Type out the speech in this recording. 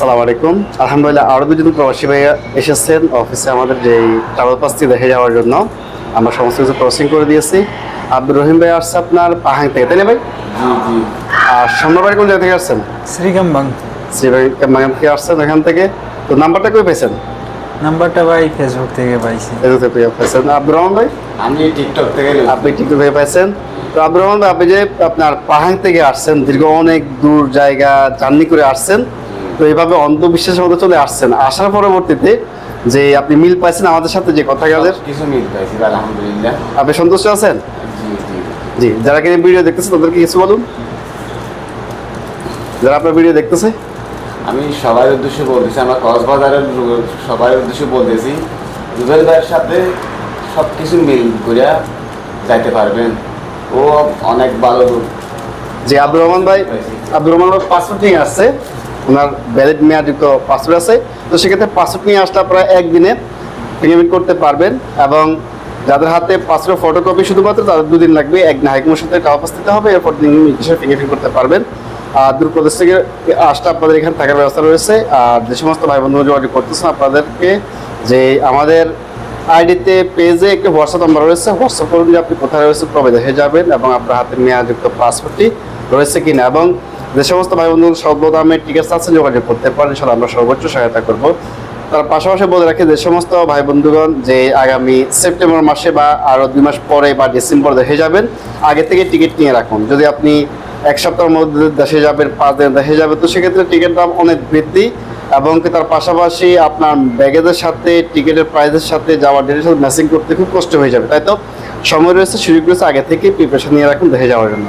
আসসালামু আলাইকুম। আলহামদুলিল্লাহ আরও দুজন প্রবাসী ভাইয়া এসেছেন অফিসে আমাদের যে ট্রাভেল পাসটি দেখে যাওয়ার জন্য। আমরা সমস্ত কিছু প্রসেসিং করে দিয়েছি। আব্দুর রহিম ভাই আসছে আপনার পাহাং থেকে তাই না ভাই? জি জি। আর সামনাবাড়ি কোন জায়গা থেকে আসছেন? শ্রীকাম্বাং। শ্রী ভাই থেকে আসছেন এখান থেকে। তো নাম্বারটা কই পেয়েছেন নাম্বারটা ভাই ফেসবুক থেকে পাইছি। এদিক থেকে পেয়ে পেয়েছেন আব্দুর রহমান ভাই? আমি টিকটক থেকে আপনি টিকটক থেকে পাইছেন। তো আব্দুর রহমান ভাই আপনি যে আপনার পাহাং থেকে আসছেন দীর্ঘ অনেক দূর জায়গা জার্নি করে আসছেন তো এইভাবে অন্ধবিশ্বাসের মধ্যে চলে আসছেন আসার পরবর্তীতে যে আপনি মিল পাইছেন আমাদের সাথে যে কথা কাজের কিছু মিল পাইছি আলহামদুলিল্লাহ। আপনি সন্তুষ্ট আছেন? জি জি। জি যারা কিনে ভিডিও দেখতেছে তাদেরকে কিছু বলুন। যারা আপনার ভিডিও দেখতেছে। আমি সবার উদ্দেশ্যে বলতেছি আমরা কক্সবাজারের সবার উদ্দেশ্যে বলতেছি রুবেল ভাইয়ের সাথে সব কিছু মিল করে যাইতে পারবেন। ও অনেক ভালো লোক। যে আব্দুর রহমান ভাই আব্দুর রহমান ভাই পাসপোর্ট নিয়ে আসছে। ওনার ভ্যালিড মেয়াদযুক্ত পাসপোর্ট আছে। তো সেক্ষেত্রে পাসপোর্ট নিয়ে আসলে আপনারা একদিনে পেমেন্ট করতে পারবেন এবং যাদের হাতে পাসপোর্ট ফটোকপি শুধুমাত্র, তাদের দুদিন লাগবে। একদিন হাইকমিশন থেকে কাগজ দিতে হবে, এরপর ইংলিশে ফিঙ্গারপ্রিন্ট করতে পারবেন। আর দূরপ্রদেশ থেকে আসলে আপনাদের এখানে থাকার ব্যবস্থা রয়েছে। আর যে সমস্ত ভাই বন্ধু যোগাযোগ করতেছেন, আপনাদেরকে যে আমাদের আইডিতে পেজে একটি হোয়াটসঅ্যাপ নাম্বার রয়েছে। হোয়াটসঅ্যাপ করুন যে আপনি কোথায় রয়েছে কবে দেখে যাবেন এবং আপনার হাতে মেয়াদযুক্ত পাসপোর্টটি রয়েছে কিনা। এবং যে সমস্ত ভাই বন্ধু স্বল্প দামের টিকিট আছে, যোগাযোগ করতে পারেন সেটা আমরা সর্বোচ্চ সহায়তা করব। তার পাশাপাশি বলে রাখি, যে সমস্ত ভাই বন্ধুগণ যে আগামী সেপ্টেম্বর মাসে বা আরও দুই মাস পরে বা ডিসেম্বর দেখে যাবেন, আগে থেকে টিকিট নিয়ে রাখুন। যদি আপনি এক সপ্তাহের মধ্যে দেশে যাবেন, পাঁচ দিন দেশে যাবেন, তো সেক্ষেত্রে টিকিট দাম অনেক বৃদ্ধি এবং তার পাশাপাশি আপনার ব্যাগেজের সাথে টিকিটের প্রাইসের সাথে যাওয়ার ডেটের সাথে ম্যাচিং করতে খুব কষ্ট হয়ে যাবে, তাই তো? সময় রয়েছে, সুযোগ রয়েছে, আগে থেকে প্রিপারেশন নিয়ে রাখুন, দেখে যাওয়ার জন্য।